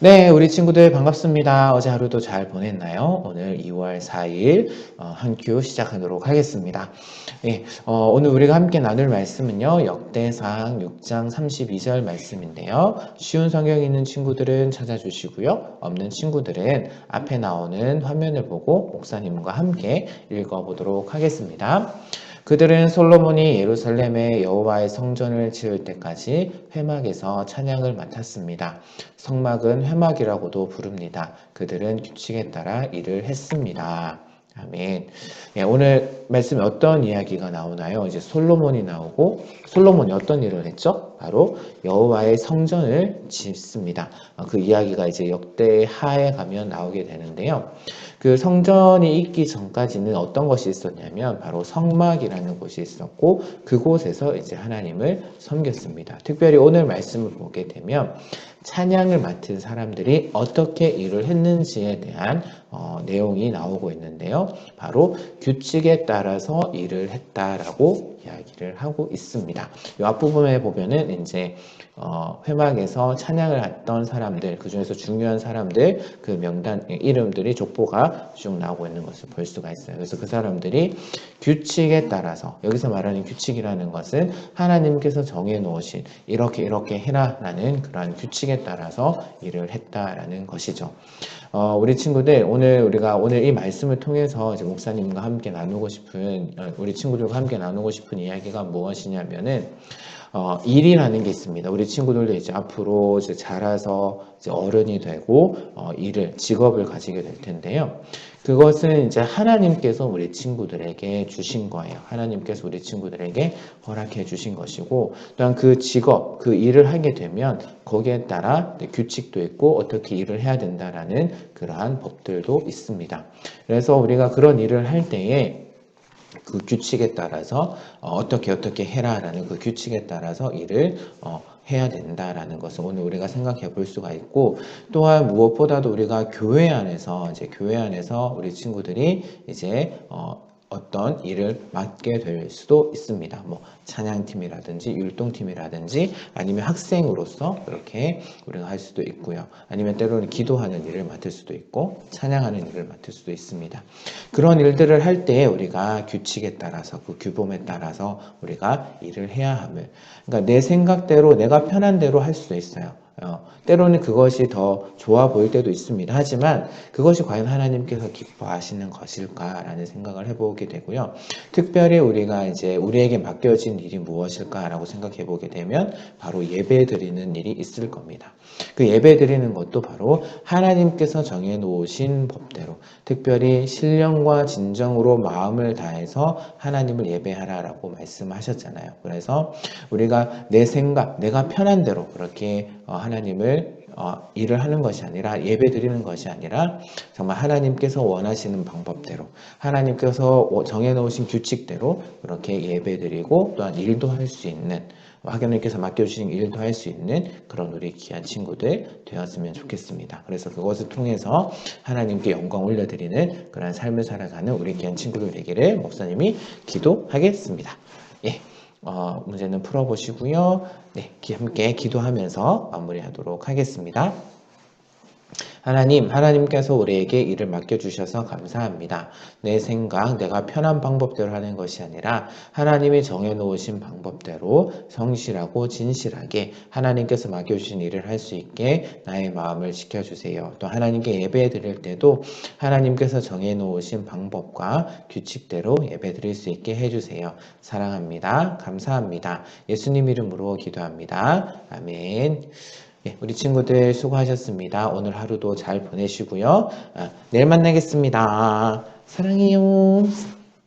네, 우리 친구들 반갑습니다. 어제 하루도 잘 보냈나요? 오늘 2월 4일 어, 한큐 시작하도록 하겠습니다. 예, 어, 오늘 우리가 함께 나눌 말씀은요. 역대상 6장 32절 말씀인데요. 쉬운 성경 있는 친구들은 찾아주시고요. 없는 친구들은 앞에 나오는 화면을 보고 목사님과 함께 읽어보도록 하겠습니다. 그들은 솔로몬이 예루살렘에 여호와의 성전을 지을 때까지 회막에서 찬양을 맡았습니다. 성막은 회막이라고도 부릅니다. 그들은 규칙에 따라 일을 했습니다. 아멘. 예, 오늘 말씀에 어떤 이야기가 나오나요? 이제 솔로몬이 나오고 솔로몬이 어떤 일을 했죠? 바로 여호와의 성전을 짓습니다. 어, 그 이야기가 이제 역대 하에 가면 나오게 되는데요. 그 성전이 있기 전까지는 어떤 것이 있었냐면 바로 성막이라는 곳이 있었고 그곳에서 이제 하나님을 섬겼습니다. 특별히 오늘 말씀을 보게 되면 찬양을 맡은 사람들이 어떻게 일을 했는지에 대한 어, 내용이 나오고 있는데요. 바로 규칙에 따라서 일을 했다라고 이야기를 하고 있습니다. 이 앞부분에 보면은 이제 어, 회막에서 찬양을 했던 사람들, 그 중에서 중요한 사람들, 그 명단, 이름들이 족보가 쭉 나오고 있는 것을 볼 수가 있어요. 그래서 그 사람들이 규칙에 따라서, 여기서 말하는 규칙이라는 것은 하나님께서 정해 놓으신 이렇게 이렇게 해라라는 그러한 규칙에 따라서 일을 했다라는 것이죠. 어, 우리 친구들, 오늘 우리가 오늘 이 말씀을 통해서 이제 목사님과 함께 나누고 싶은, 어, 우리 친구들과 함께 나누고 싶은 이야기가 무엇이냐면은, 어, 일이라는 게 있습니다. 우리 친구들도 이제 앞으로 이제 자라서 이제 어른이 되고 어, 일을 직업을 가지게 될 텐데요. 그것은 이제 하나님께서 우리 친구들에게 주신 거예요. 하나님께서 우리 친구들에게 허락해 주신 것이고 또한 그 직업, 그 일을 하게 되면 거기에 따라 규칙도 있고 어떻게 일을 해야 된다라는 그러한 법들도 있습니다. 그래서 우리가 그런 일을 할 때에 그 규칙에 따라서 어, 어떻게 어떻게 해라라는 그 규칙에 따라서 일을 어, 해야 된다라는 것을 오늘 우리가 생각해 볼 수가 있고 또한 무엇보다도 우리가 교회 안에서 이제 교회 안에서 우리 친구들이 이제 어, 어떤 일을 맡게 될 수도 있습니다. 뭐 찬양팀이라든지 율동팀이라든지 아니면 학생으로서 그렇게 우리가 할 수도 있고요. 아니면 때로는 기도하는 일을 맡을 수도 있고 찬양하는 일을 맡을 수도 있습니다. 그런 일들을 할 때 우리가 규칙에 따라서 그 규범에 따라서 우리가 일을 해야 함을 그러니까 내 생각대로 내가 편한 대로 할 수도 있어요. 어, 때로는 그것이 더 좋아 보일 때도 있습니다. 하지만 그것이 과연 하나님께서 기뻐하시는 것일까라는 생각을 해보게 되고요. 특별히 우리가 이제 우리에게 맡겨진 일이 무엇일까라고 생각해 보게 되면 바로 예배 드리는 일이 있을 겁니다. 그 예배 드리는 것도 바로 하나님께서 정해 놓으신 법대로 특별히 신령과 진정으로 마음을 다해서 하나님을 예배하라라고 말씀하셨잖아요. 그래서 우리가 내 생각, 내가 편한 대로 그렇게 어, 하나님을 어, 일을 하는 것이 아니라 예배 드리는 것이 아니라 정말 하나님께서 원하시는 방법대로 하나님께서 정해 놓으신 규칙대로 그렇게 예배 드리고 또한 일도 할 수 있는 하나님께서 맡겨주신 일도 할 수 있는 그런 우리 귀한 친구들 되었으면 좋겠습니다. 그래서 그것을 통해서 하나님께 영광 올려드리는 그런 삶을 살아가는 우리 귀한 친구들 되기를 목사님이 기도하겠습니다. 예. 어, 문제는 풀어보시고요. 네, 함께 기도하면서 마무리하도록 하겠습니다. 하나님, 하나님께서 우리에게 일을 맡겨주셔서 감사합니다. 내 생각, 내가 편한 방법대로 하는 것이 아니라 하나님이 정해놓으신 방법대로 성실하고 진실하게 하나님께서 맡겨주신 일을 할 수 있게 나의 마음을 지켜주세요. 또 하나님께 예배 드릴 때도 하나님께서 정해놓으신 방법과 규칙대로 예배 드릴 수 있게 해주세요. 사랑합니다. 감사합니다. 예수님 이름으로 기도합니다. 아멘. 예, 우리 친구들 수고하셨습니다. 오늘 하루도 잘 보내시고요. 아, 내일 만나겠습니다. 사랑해요.